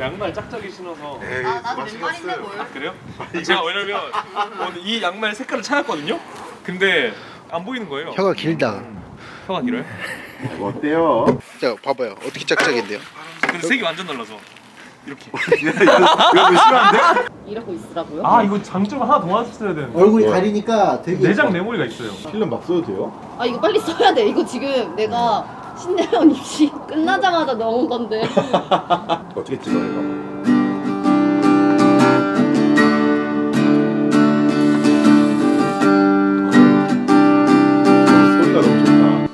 양말 짝짝이 신어서 에이, 아, 나도 맛있겠어요. 맨발인데 뭘. 아 그래요? 제가 왜냐면 오늘 이 양말 색깔을 찾았거든요. 근데 안 보이는 거예요. 혀가 길다. 혀가 길어요? 뭐 어때요? 자 봐봐요. 어떻게 짝짝인데요? 근데 색이 완전 달라서 이렇게. 이거 이거 심한데? 이러고 있으라고요? 아 이거 장점 하나 더 왔어야 되는데. 얼굴이? 가리니까 되게 내장 메모리가 있어요. 필름 막 써도 돼요? 아 이거 빨리 써야 돼. 이거 지금 내가 신내원 입시 끝나자마자 넣은 건데. 어떻게 찍어요 이거? 소리가 너무 좋다.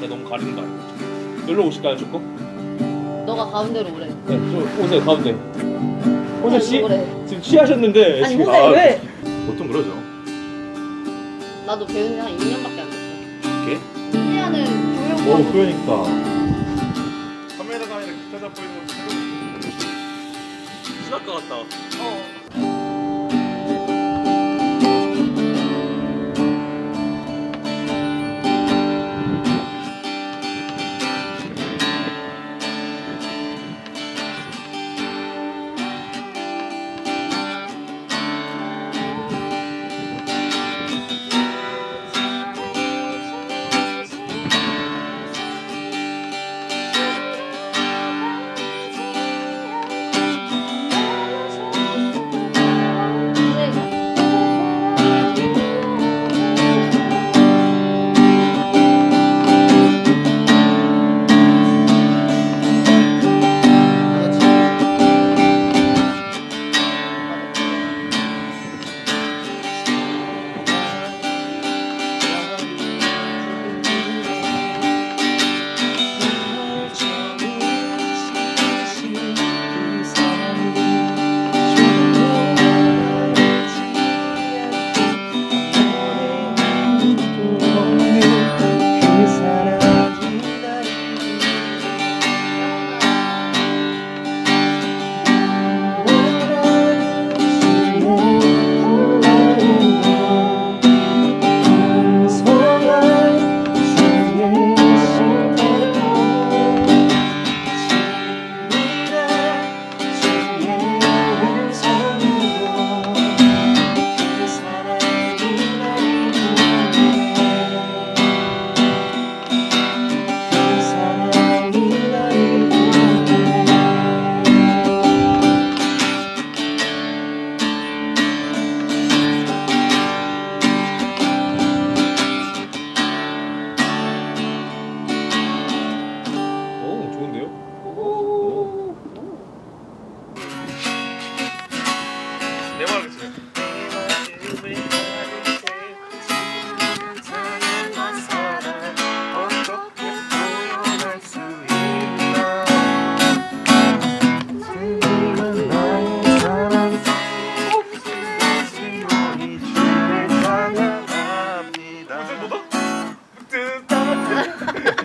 제가 너무 가리는 거 아니에요? 여기로 오실까요 조금? 너가 가운데로 오래. 네, 좀 오세요 가운데. 호세 씨 오래. 지금 취하셨는데 아니 지금 호세 아, 왜? 보통 그러죠. 나도 배운 지 한 2년밖에 신내원은 오 교육하고 그러니까. 카메라가 아니라 기타 잡고 있는 거것 같다. 어.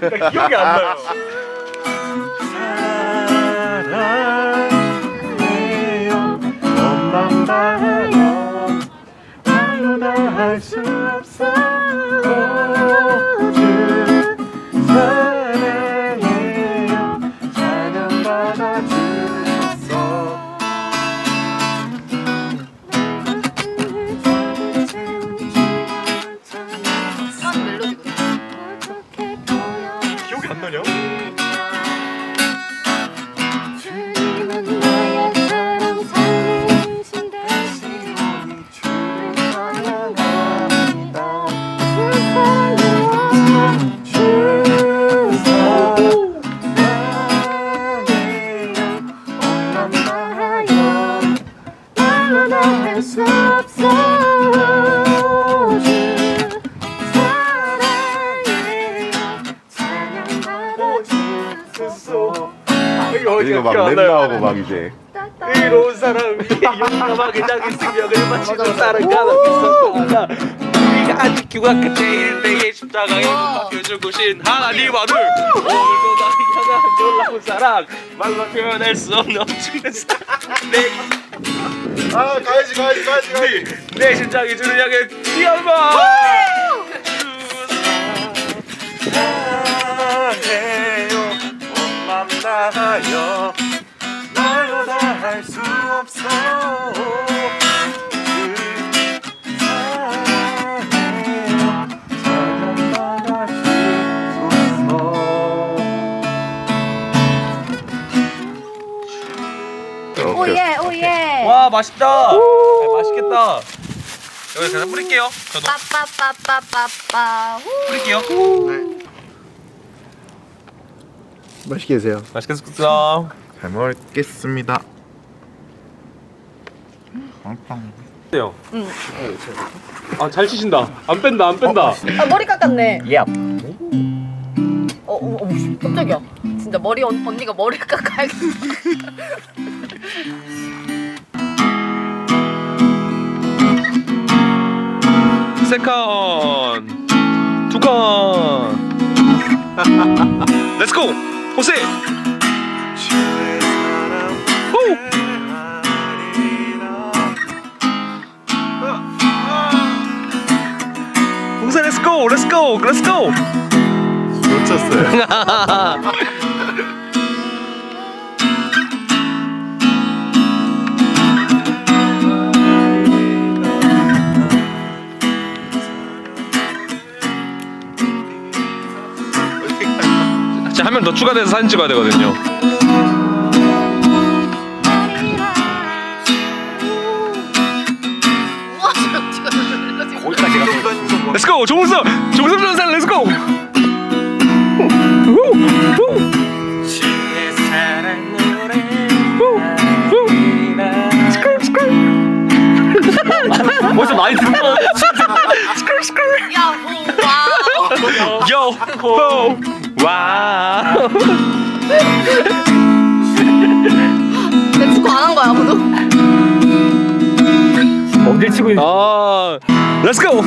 나 기억이 안 나요. 사랑해요. 엄만 봐요 말로 다 할 수 없어 기억이 안 나냐? 수 랩 나오고 막 이제. 이로운 사람 위에 용감하게 자기 생명을 바치는 사랑가다 있었다 우리가 아직 규각한 제일 내의 십자가에 박혀 죽으신 하나님 아들 오늘도 나를 향한 놀라운 사랑 말로 표현할 수 없는 엄청난 사랑. 내, 아 가야지 가야지 가야지 가야지. 내, 내 심장이 주를 향해 뛰어봐 오예 오예. 와 맛있다. 아, 맛있겠다. 여기 그냥 뿌릴게요. 저도 빠빠빠빠빠빠. 뿌릴게요. 맛있게 드세요. 맛있게 먹자. 잘 먹겠습니다 요 아잘 치신다. 안 뺀다 안 뺀다. 아 머리 깎았네. 예. 어, 어, 어, 씨, 깜짝이야. 진짜 머리 언, 언니가 머리 깎아야겠 세컨. 두컨. 렛츠고 호세. 호 호세 렛츠고 렛츠고 렛츠고 놓쳤어요 한 명 더 추가돼서 사진 찍어야 되거든요. 우와, 지금 지금 지금. 거기까지 가서. 렛츠고! 조문섭 전산 렛츠고! 벌써 많이 듣는 거 야, 오, 와. 요! 호! 와! 내 축구 안 한 거야, 아무도? 어딜 치고 있어? 아, 렛츠 고!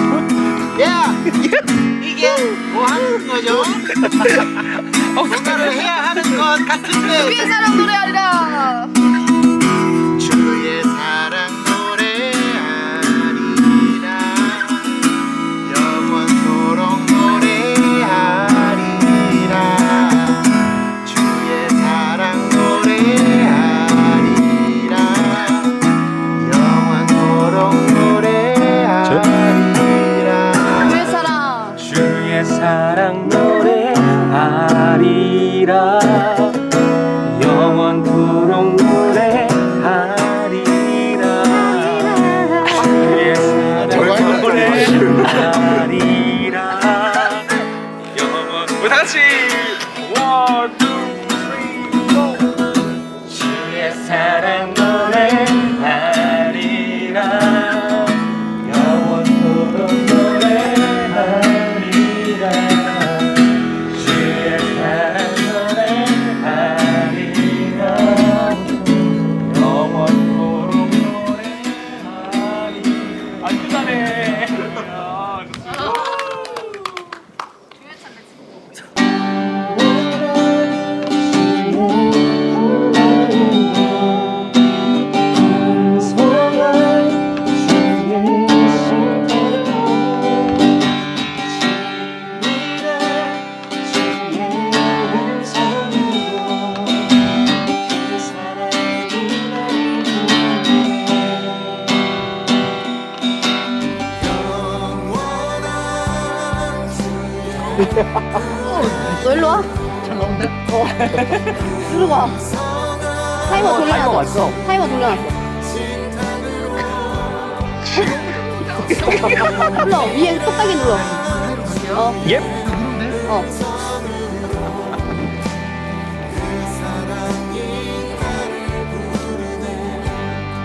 야! 이게 뭐 하는 거죠? 뭔가를 해야 하는 것 같은데 위에 사람 energy. 너 일로 와. 잘 나온대? 어. 일로 와. 타이머 돌려놨어. 타이머 왔어. 타이머 돌려놨어. 눌러. 위에 똑딱이 눌러. 어. 예? 어.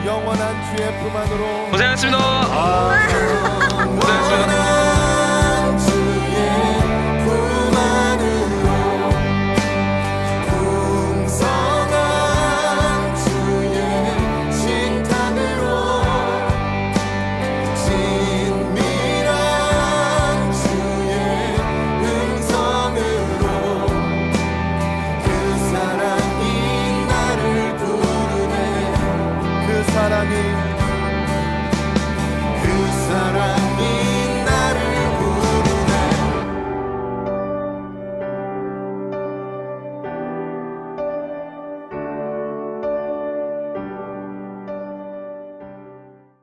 영원한 주의 품 안으로 고생하셨습니다 고생하셨습니다 사랑이